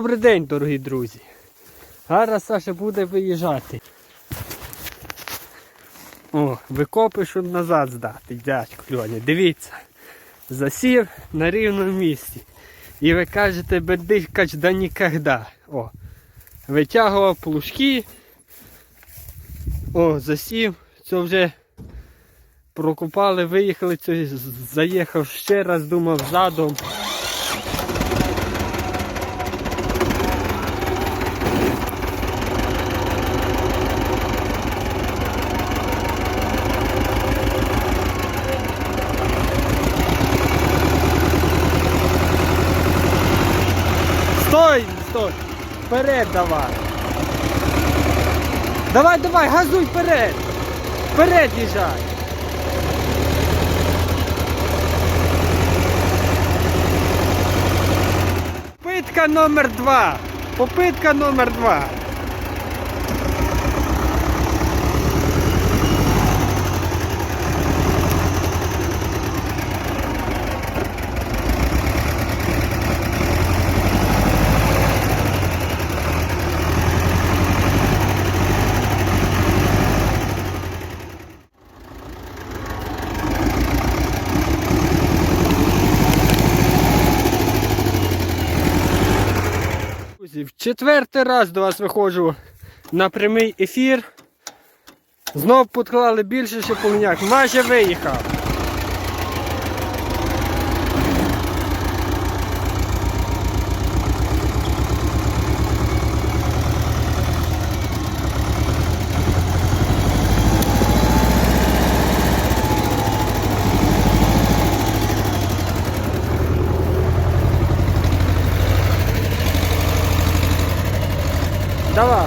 Добрий день, дорогі друзі. Зараз Саша буде виїжджати. О, викопи, щоб назад здати, дядько Льоня. Дивіться. Засів на рівному місці. І ви кажете, бедикач да нікогда. О. Витягував плужки. О, засів. Це вже прокопали, виїхали, це заїхав ще раз, думав задом. Стой! Вперед давай! Давай, давай, газуй вперед! Вперед їжджай! Попитка номер два! Попитка номер два! Друзі, в четвертий раз до вас виходжу на прямий ефір. Знов подклали більше шиповняк, майже виїхав. Давай.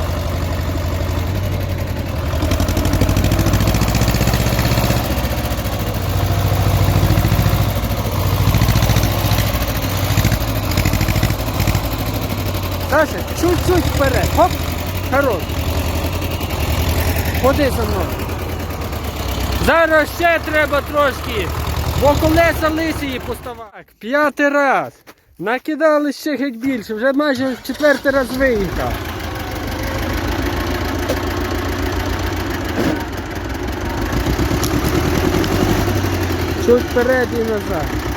Саша, чуть-чуть вперед. Хоп, хорош. Ходи за мною. Зараз ще треба трошки, бо колеса лисії поставати. Так, П'ятий раз. Накидали ще геть більше, вже майже четвертий раз виїхав. Чуть вперед і назад.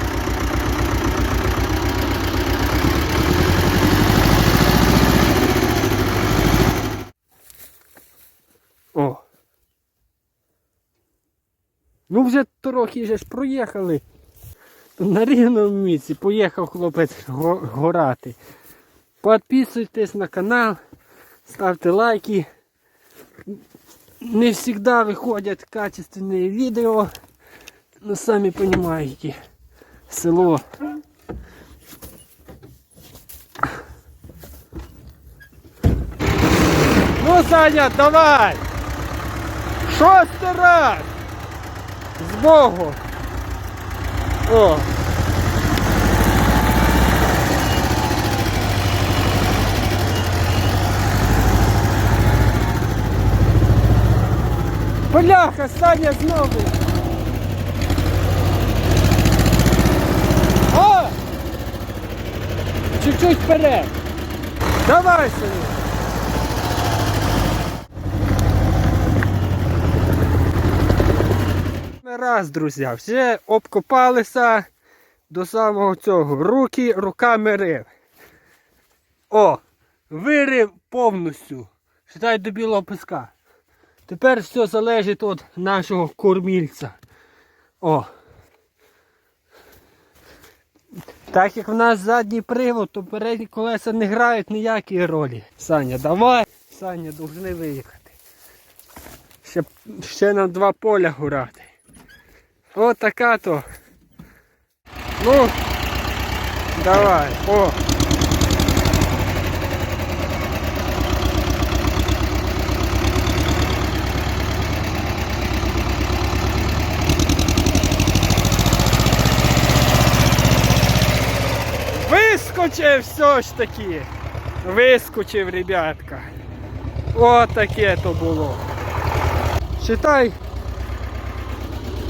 Ну вже трохи же ж проїхали. На рівному місці поїхав хлопець горати. Підписуйтесь на канал, ставте лайки. Не завжди виходять качественні відео. Ну самі розумієте, село. Ну, Саня, давай! Шостий раз! З Богу! О! Бляха, Саня знову! О! Чуть-чуть вперед. Давай сюди. Раз, друзі, вже обкопалися до самого цього. Руки руками рив. О! Вирив повністю. Считай до білого піска. Тепер все залежить від нашого кормільця. О! Так як в нас задній привод, то передні колеса не грають ніякої ролі. Саня, давай. Саня, повинні виїхати. Ще, ще на два поля гурати. От така то. Ну, давай, о. Вискочив все ж таки. Вискочив, ребятка. О, таке то було. Читай.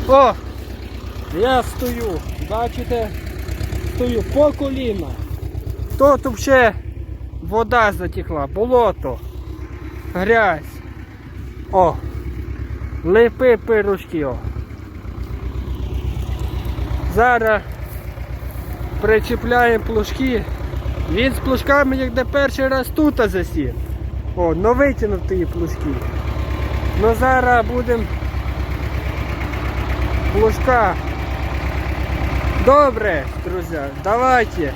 О! Я стою. Бачите? Стою по коліна. Тут взагалі вода затекла, болото, грязь. О! Липи пирушки. О. Зараз причіпляємо плужки. Він з плужками, як де перший раз тут засів. О, ну витягнув ті плужки. Ну зараз будемо плужка. Добре, друзі, давайте.